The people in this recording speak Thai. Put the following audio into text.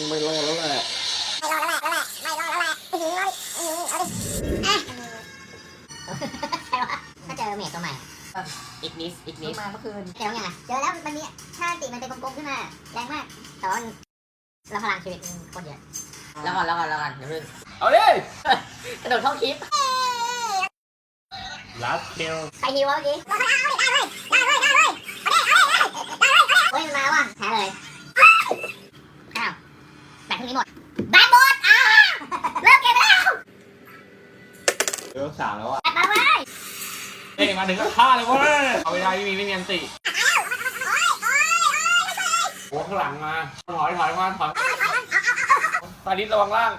งไม่รอดแล้วแหละไม่รอดแล้วแหละไม่รอดแล้วแหละไม่รอดแล้วแหละอื้อหือเอาดิอื้อหือเอาดิอะใครวะถ้าเจอเมทตัวใหม่อีกนิดอีกนิดมาเมื่อคืนเจอไงล่ะเจอแล้วมันมีถ้าติมันเป็นกลมๆขึ้นมาแรงมากแต่ว่าเราพลังชีวิตมันโคนเยอะแล้วก่อนแล้วก่อนแล้วก่อนเดี๋ยวพึ่งเอาดิกระโดดเข้าคลิปลัดเทลใครฮิววะเมื่อกี้เอาเอาดิเอาเลยเอาเลย นี้หมดแบตหมดอ้าวเลิกเกมแล้วเลือกสามแล้วอะแบตมาเว้ยเอ้ยมาถึงก็ฆ่าเลยเว้ยเอาไม่ได้ไม่มีไม่มีอันติโอ้ข้างหลังมาถอยถอยมาถอยตาดิสระวังล่าง